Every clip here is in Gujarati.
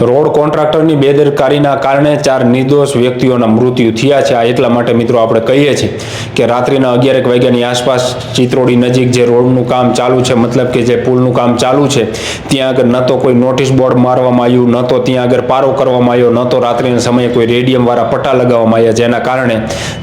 રોડ કોન્ટ્રાક્ટરની બેદરકારીના કારણે ચાર નિર્દોષ વ્યક્તિઓના મૃત્યુ થયા છે. આ એટલા માટે મિત્રો આપણે કહીએ છીએ કે રાત્રિના અગિયારેક વાગ્યાની આસપાસ ચિત્રોડી નજીક જે રોડનું કામ ચાલુ છે, મતલબ કે જે પુલનું કામ ચાલુ છે, ત્યાં આગળ ન તો કોઈ નોટિસ બોર્ડ મારવામાં આવ્યું, ન તો ત્યાં આગળ પારો કરવામાં આવ્યો, ન તો રાત્રિના સમયે કોઈ રેડિયમવાળા પટ્ટા લગાવવામાં આવ્યા, જેના કારણે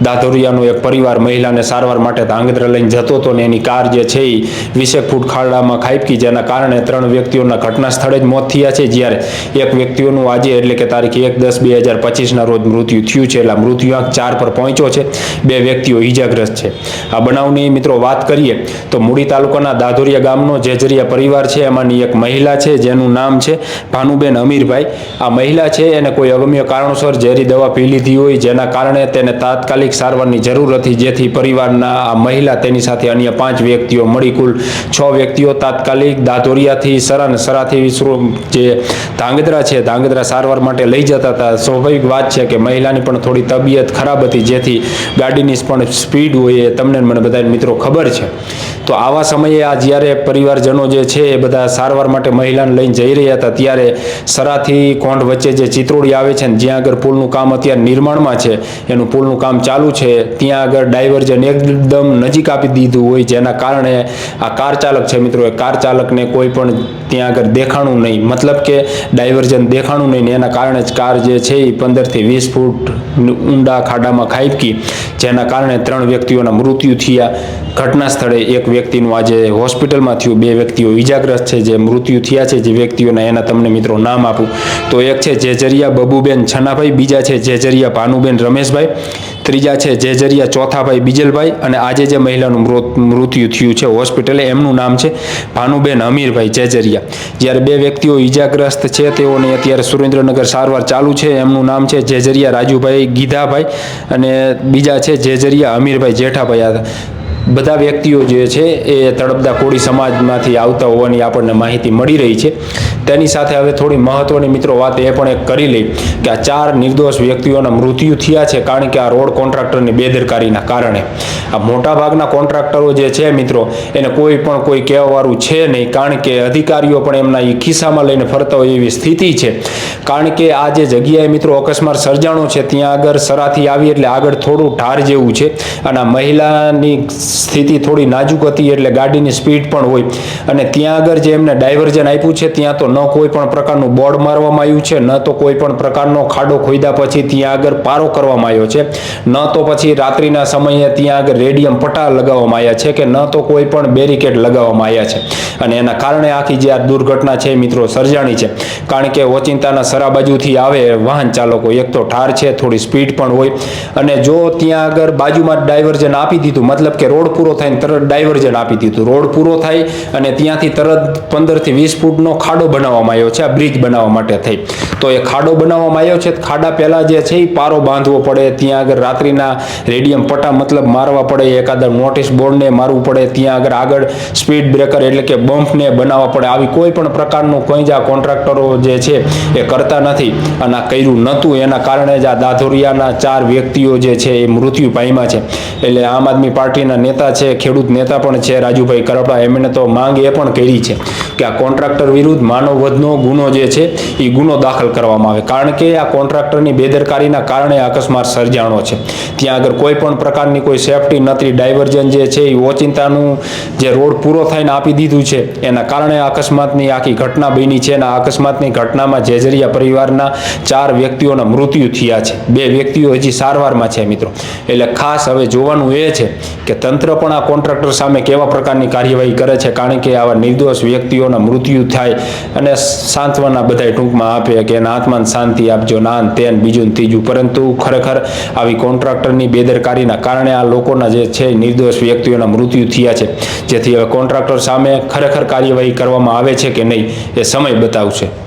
દાધોરિયાનો એક પરિવાર મહિલાને સારવાર માટે ધાંગધ્રા લઈને જતો હતો ને એની કાર જે છે એ વીસેક ફૂટ ખાડામાં ખાબકી, જેના કારણે ત્રણ વ્યક્તિઓના ઘટના સ્થળે જ મોત થયા છે. જ્યારે એક વ્યક્તિઓનું આજે એટલે કે તારીખ એક દસ બે હજાર પચીસના રોજ મૃત્યુ થયું છે. એટલે મૃત્યુઆંક ચાર પર પહોંચ્યો છે. બે વ્યક્તિઓ ઈજાગ્રસ્ત છે. આ બનાવની મિત્રો વાત કરીએ તો મૂડી તાલુકાના દાધોરિયા ગામનો જેજરિયા પરિવાર છે. એમાંની એક મહિલા છે, જેનું નામ છે ભાનુબેન અમીરભાઈ. આ મહિલા છે, એને કોઈ અગમ્ય કારણોસર ઝેરી દવા પી લીધી હોય, જેના કારણે તેને તાત્કાલિક સારવારની જરૂર હતી, જેથી પરિવારના આ મહિલા તેની સાથે અન્ય પાંચ વ્યક્તિઓ મળી. કુલ છ વ્યક્તિઓ તાત્કાલિક દાધોરિયાથી સરા અને સરાથી જે ધાંગધ્રા છે ધાંગધ્રા સારવાર માટે લઈ જતા હતા. સ્વાભાવિક વાત છે કે મહિલાની પણ થોડી તબિયત ખરાબ હતી, જેથી ગાડીની પણ સ્પીડ હોય એ તમને મને બધા મિત્રો ખબર છે. તો આવા સમયે આ જ્યારે પરિવારજનો જે છે એ બધા સારવાર માટે મહિલાને લઈને જઈ રહ્યા હતા, ત્યારે સરાથી કોંઢ વચ્ચે જે ચિત્રોડી આવે છે ને, જ્યાં આગળ પુલનું કામ અત્યારે નિર્માણમાં છે, એનું પુલનું કામ ચાલુ છે, ત્યાં આગળ ડાયવર્જન એકદમ નજીક આપી દીધું હોય, જેના કારણે આ કાર ચાલક છે મિત્રો, એ કાર ચાલકને કોઈ પણ ત્યાં આગળ દેખાણું નહીં. મતલબ કે ડાયવર્જન દેખાણું નહીં ને એના કારણે જ કાર જે છે એ પંદરથી વીસ ફૂટ ઊંડા ખાડામાં ખાબકી જેના કારણે ત્રણ વ્યક્તિઓના મૃત્યુ થયા. ઘટના સ્થળે એક વ્યક્તિનું આજે હોસ્પિટલમાં થયું. બે વ્યક્તિઓ ઈજાગ્રસ્ત છે, જે મૃત્યુ થયા છે, જે વ્યક્તિઓના એના તમને મિત્રો નામ આપું. તો એક છે જેજરિયા બબુબેન છનાભાઈ, બીજા છે જેજરિયા ભાનુબેન રમેશભાઈ. ત્રીજા છે જેજરિયા ચોથાભાઈ બીજલભાઈ અને આજે જે મહિલાનું મૃત- મૃત્યુ થયું છે હોસ્પિટલે, એમનું નામ છે ભાનુબેન અમીરભાઈ જેજરિયા. જ્યારે બે વ્યક્તિઓ ઈજાગ્રસ્ત છે, તેઓને અત્યારે સુરેન્દ્રનગર સારવાર ચાલુ છે. એમનું નામ છે જેજરિયા રાજુભાઈ ગીધાભાઈ અને બીજા છે જેજરિયા અમીરભાઈ જેઠાભાઈ. આ બધા વ્યક્તિઓ જે છે એ તળપદા કોળી સમાજમાંથી આવતા હોવાની આપણને માહિતી મળી રહી છે. તેની સાથે હવે થોડી મહત્વની મિત્રો વાત એ પણ એક કરી લઈ કે આ ચાર નિર્દોષ વ્યક્તિઓના મૃત્યુ થયા છે કારણ કે આ રોડ કોન્ટ્રાક્ટરની બેદરકારીના કારણે. આ મોટાભાગના કોન્ટ્રાક્ટરો જે છે મિત્રો, એને કોઈ પણ કોઈ કહેવાવાળું છે નહીં કારણ કે અધિકારીઓ પણ એમના એ ખિસ્સામાં લઈને ફરતા હોય એવી સ્થિતિ છે. કારણ કે આ જે જગ્યાએ મિત્રો અકસ્માત સર્જાણો છે, ત્યાં આગળ સરાથી આવી એટલે આગળ થોડું ઢાર જેવું છે. અને આ મહિલાની સ્થિતિ થોડી નાજુક હતી એટલે ગાડીની સ્પીડ પણ હોય. અને ત્યાં આગળ જે એમને ડાયવર્ઝન આપ્યું છે, ત્યાં તો ન કોઈ પણ પ્રકારનું બોર્ડ મારવામાં આવ્યું છે, ન તો કોઈ પણ પ્રકારનો ખાડો ખોદ્યા પછી ત્યાં આગળ પારો કરવામાં આવ્યો છે. ન તો પછી રાત્રિના સમયે ત્યાં આગળ રેડિયમ પટા લગાવવામાં આવ્યા છે કે ન તો કોઈ પણ બેરિકેડ લગાવવામાં આવ્યા છે. અને એના કારણે આખી જે આ દુર્ઘટના છે મિત્રો સર્જાણી છે. કારણ કે ઓચિંતાના સરાબાજુથી આવે વાહન ચાલકો, એક તો ઠાર છે, થોડી સ્પીડ પણ હોય. અને જો ત્યાં આગળ બાજુમાં ડાયવર્ઝન આપી દીધું, મતલબ કે રોડ પૂરો થાય તરત ડાયવર્જન આપી દીધું. રોડ પૂરો થાય અને ત્યાંથી તરત પંદરથી વીસ ફૂટનો ખાડો બનાવવામાં આવ્યો છે, આ બ્રિજ બનાવવા માટે થઈ. તો એ ખાડો બનાવવામાં આવ્યો છે, ખાડા પહેલાં જે છે એ પારો બાંધવો પડે, ત્યાં આગળ રાત્રિના રેડિયમ પટ્ટા મતલબ મારવા પડે, એકાદ નોટિસ બોર્ડને મારવું પડે, ત્યાં આગળ આગળ સ્પીડ બ્રેકર એટલે કે બમ્પને બનાવવા પડે. આવી કોઈ પણ પ્રકારનું કોઈ જ આ કોન્ટ્રાક્ટરો જે છે એ કરતા નથી અને આ કર્યું નહોતું. એના કારણે જ આ દાધોરિયાના ચાર વ્યક્તિઓ જે છે એ મૃત્યુ પામ્યા છે. એટલે આમ આદમી પાર્ટીના નેતા છે, ખેડૂત નેતા પણ છે, રાજુભાઈ કરપડા એમણે તો માંગ એ પણ કરી છે કે આ કોન્ટ્રાક્ટર વિરુદ્ધ માનવ વધનો ગુનો જે છે એ ગુનો દાખલ કરવામાં આવે. કારણ કે આ કોન્ટ્રાક્ટરની બેદરકારીના કારણે અકસ્માત સર્જાણો છે. ત્યાં આગળ કોઈ પણ પ્રકારની કોઈ સેફટી નથી. ડાયવર્જન જે છે એ ઓચિંતાનું જે રોડ પૂરો થઈને આપી દીધું છે, એના કારણે અકસ્માતની આખી ઘટના બની છે અને આ અકસ્માતની ઘટનામાં જેજરિયા પરિવારના ચાર વ્યક્તિઓના મૃત્યુ થયા છે. બે વ્યક્તિઓ હજી સારવારમાં છે, મિત્રો. એટલે ખાસ હવે જોવાનું એ છે કે તંત્ર પણ આ કોન્ટ્રાક્ટર સામે કેવા પ્રકારની કાર્યવાહી કરે છે, કારણ કે આવા નિર્દોષ વ્યક્તિઓના મૃત્યુ થાય અને સાંત્વના બધાય ટૂંકમાં આપે કે એના આત્માને શાંતિ આપજો, નાન, તેન, બીજું ત્રીજું. પરંતુ ખરેખર આવી કોન્ટ્રાક્ટરની બેદરકારીના કારણે આ લોકોના જે છે નિર્દોષ વ્યક્તિઓના મૃત્યુ થયા છે. જેથી હવે કોન્ટ્રાક્ટર સામે ખરેખર કાર્યવાહી કરવામાં આવે છે કે નહીં, એ સમય બતાવશે.